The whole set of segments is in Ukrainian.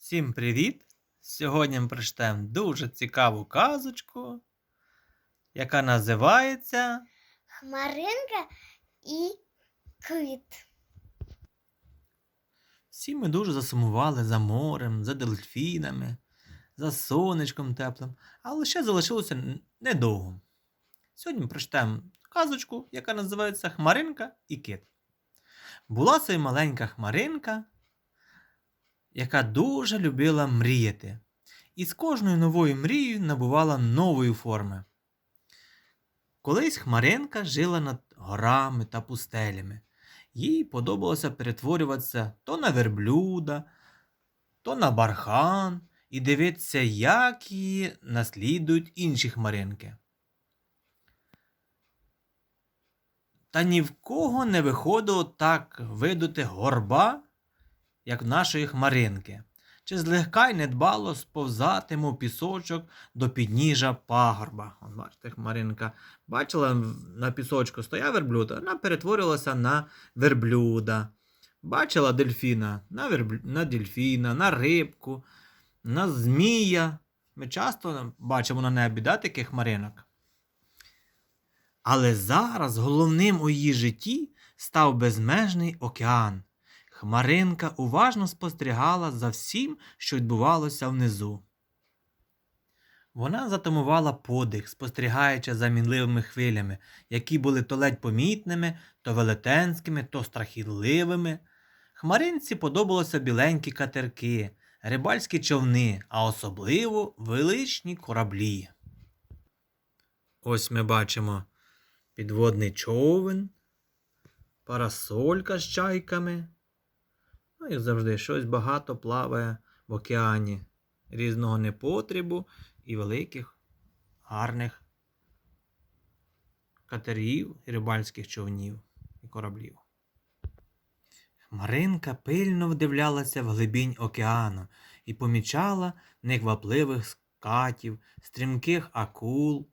Всім привіт! Сьогодні ми прочитаємо дуже цікаву казочку, яка називається Хмаринка і кит. Всі ми дуже засумували за морем, за дельфінами, за сонечком теплим, але ще залишилося недовго. Сьогодні ми прочитаємо казочку, яка називається Хмаринка і кит. Була це маленька хмаринка, яка дуже любила мріяти, і з кожною новою мрією набувала нової форми. Колись Хмаринка жила над горами та пустелями. Їй подобалося перетворюватися то на верблюда, то на бархан і дивитися, як її наслідують інші хмаринки. Та ні в кого не виходило так видути горба, як нашої хмаринки, чи злегка й недбало сповзати, мов пісочок до підніжжя пагорба. От бачите, хмаринка бачила на пісочку стояв верблюд, вона перетворилася на верблюда. Бачила дельфіна на, верблю... на дельфіна, на рибку, на змія. Ми часто бачимо на небі да, таких хмаринок. Але зараз головним у її житті став безмежний океан. Хмаринка уважно спостерігала за всім, що відбувалося внизу. Вона затамувала подих, спостерігаючи за мінливими хвилями, які були то ледь помітними, то велетенськими, то страхітливими. Хмаринці подобалося біленькі катерки, рибальські човни, а особливо величні кораблі. Ось ми бачимо підводний човен, парасолька з чайками. Ну, як завжди, щось багато плаває в океані різного непотребу і великих, гарних катерів, рибальських човнів і кораблів. Хмаринка пильно вдивлялася в глибінь океану і помічала неквапливих скатів, стрімких акул,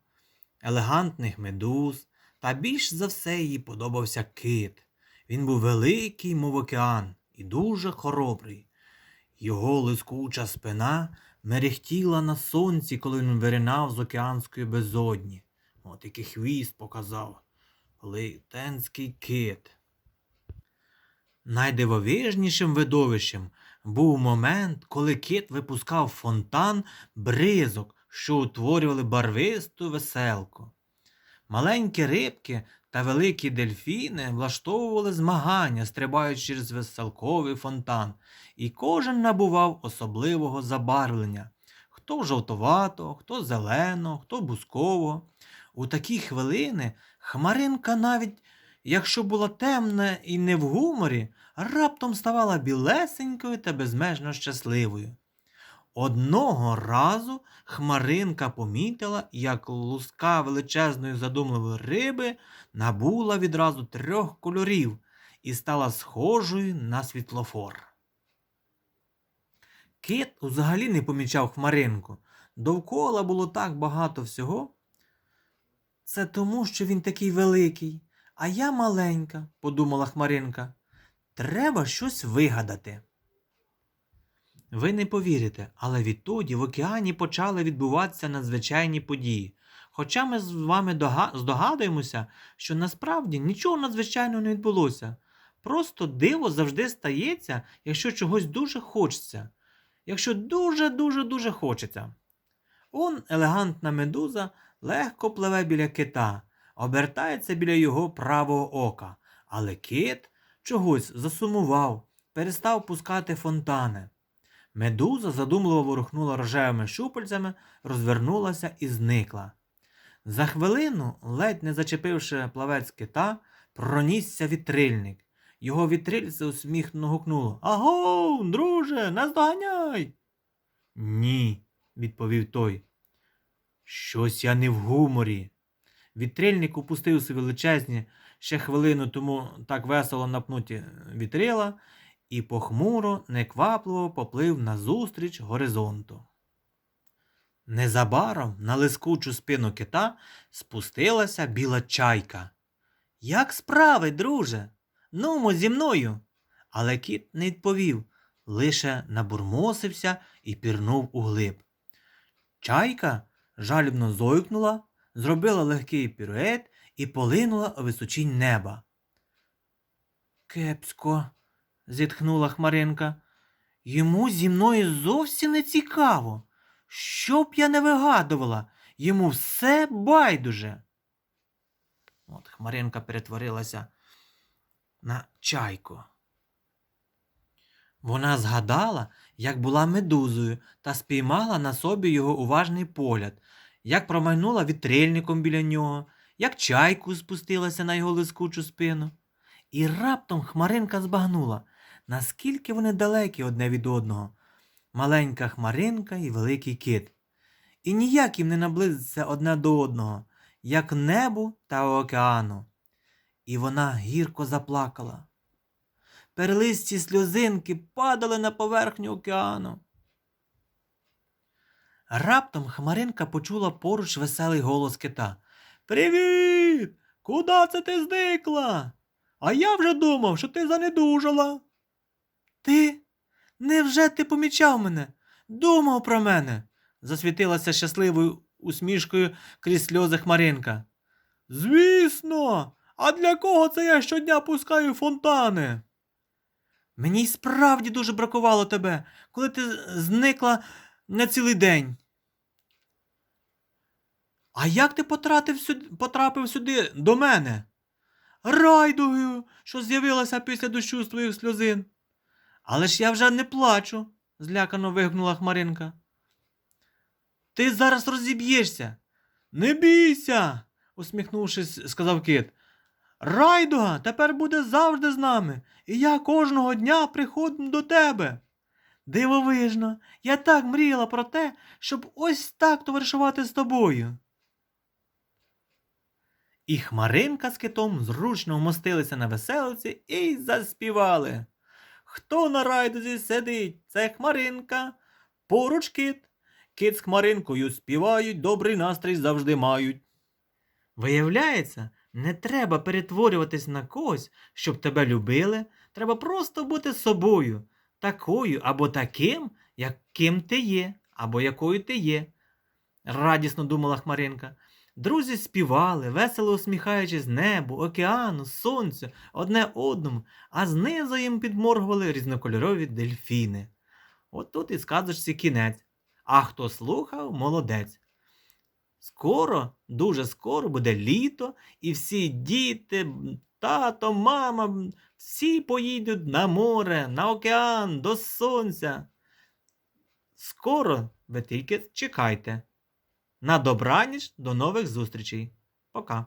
елегантних медуз, та більш за все їй подобався кит. Він був великий, мов океан, і дуже хоробрий. Його лискуча спина мерехтіла на сонці, коли він виринав з океанської безодні. От який хвіст показав. Велетенський кит. Найдивовижнішим видовищем був момент, коли кит випускав фонтан бризок, що утворювали барвисту веселку. Маленькі рибки та великі дельфіни влаштовували змагання, стрибаючи через веселковий фонтан, і кожен набував особливого забарвлення хто жовтоватого, хто зеленого, хто бускового. У такі хвилини хмаринка навіть, якщо була темна і не в гуморі, раптом ставала білесенькою та безмежно щасливою. Одного разу хмаринка помітила, як луска величезної задумливої риби набула відразу трьох кольорів і стала схожою на світлофор. Кит взагалі не помічав хмаринку. Довкола було так багато всього. Це тому, що він такий великий, а я маленька, подумала хмаринка. Треба щось вигадати. Ви не повірите, але відтоді в океані почали відбуватися надзвичайні події. Хоча ми з вами здогадуємося, що насправді нічого надзвичайного не відбулося. Просто диво завжди стається, якщо чогось дуже хочеться. Якщо дуже-дуже дуже хочеться. Он елегантна медуза легко пливе біля кита, обертається біля його правого ока, але кит чогось засумував, перестав пускати фонтани. Медуза задумливо ворухнула рожевими щупальцями, розвернулася і зникла. За хвилину, ледь не зачепивши плавець кита, пронісся вітрильник. Його вітрильце усміхно гукнуло Аго, друже, наздоганяй. Ні, відповів той. Щось я не в гуморі. Вітрильник упустив свої величезні ще хвилину тому так весело напнуті вітрила і похмуро, неквапливо поплив назустріч горизонту. Незабаром на лискучу спину кита спустилася біла чайка. Як справи, друже? Нумо зі мною. Але кіт не відповів, лише набурмосився і пірнув у глиб. Чайка жалібно зойкнула, зробила легкий пірует і полинула у височінь неба. Кепсько, зітхнула Хмаринка. Йому зі мною зовсім не цікаво. Що б я не вигадувала, йому все байдуже. От Хмаринка перетворилася на чайку. Вона згадала, як була медузою, та спіймала на собі його уважний погляд, як промайнула вітрильником біля нього, як чайку спустилася на його лискучу спину. І раптом Хмаринка збагнула, наскільки вони далекі одне від одного. Маленька хмаринка і великий кит. І ніяк їм не наблизиться одне до одного, як небу та океану. І вона гірко заплакала. Перлисті сльозинки падали на поверхню океану. Раптом Хмаринка почула поруч веселий голос кита. Привіт! Куда це ти зникла? А я вже думав, що ти занедужала. Ти? Невже ти помічав мене? Думав про мене? засвітилася щасливою усмішкою крізь сльози Хмаринка. Звісно, а для кого це я щодня пускаю фонтани? Мені й справді дуже бракувало тебе, коли ти зникла на цілий день. А як ти потрапив сюди, потрапив сюди до мене? Райдугою, що з'явилася після дощу з твоїх сльозин. Але ж я вже не плачу, злякано вигукнула Хмаринка. Ти зараз розіб'єшся. Не бійся, усміхнувшись, сказав кит. Райдуга тепер буде завжди з нами, і я кожного дня приходжу до тебе. Дивовижно, я так мріяла про те, щоб ось так товаришувати з тобою. І Хмаринка з китом зручно вмостилися на веселиці і заспівали. Хто на райдузі сидить, це Хмаринка, поруч кит. Кит з Хмаринкою співають, добрий настрій завжди мають. Виявляється, не треба перетворюватись на когось, щоб тебе любили. Треба просто бути собою, такою або таким, яким ти є, або якою ти є. Радісно думала Хмаринка. Друзі співали, весело усміхаючись небу, океану, сонцю, одне одному, а знизу їм підморгували різнокольорові дельфіни. От тут і сказочці кінець. А хто слухав, молодець. Скоро, дуже скоро буде літо, і всі діти, тато, мама, всі поїдуть на море, на океан, до сонця. Скоро ви тільки чекайте. На добраніч, до нових зустрічей. Пока.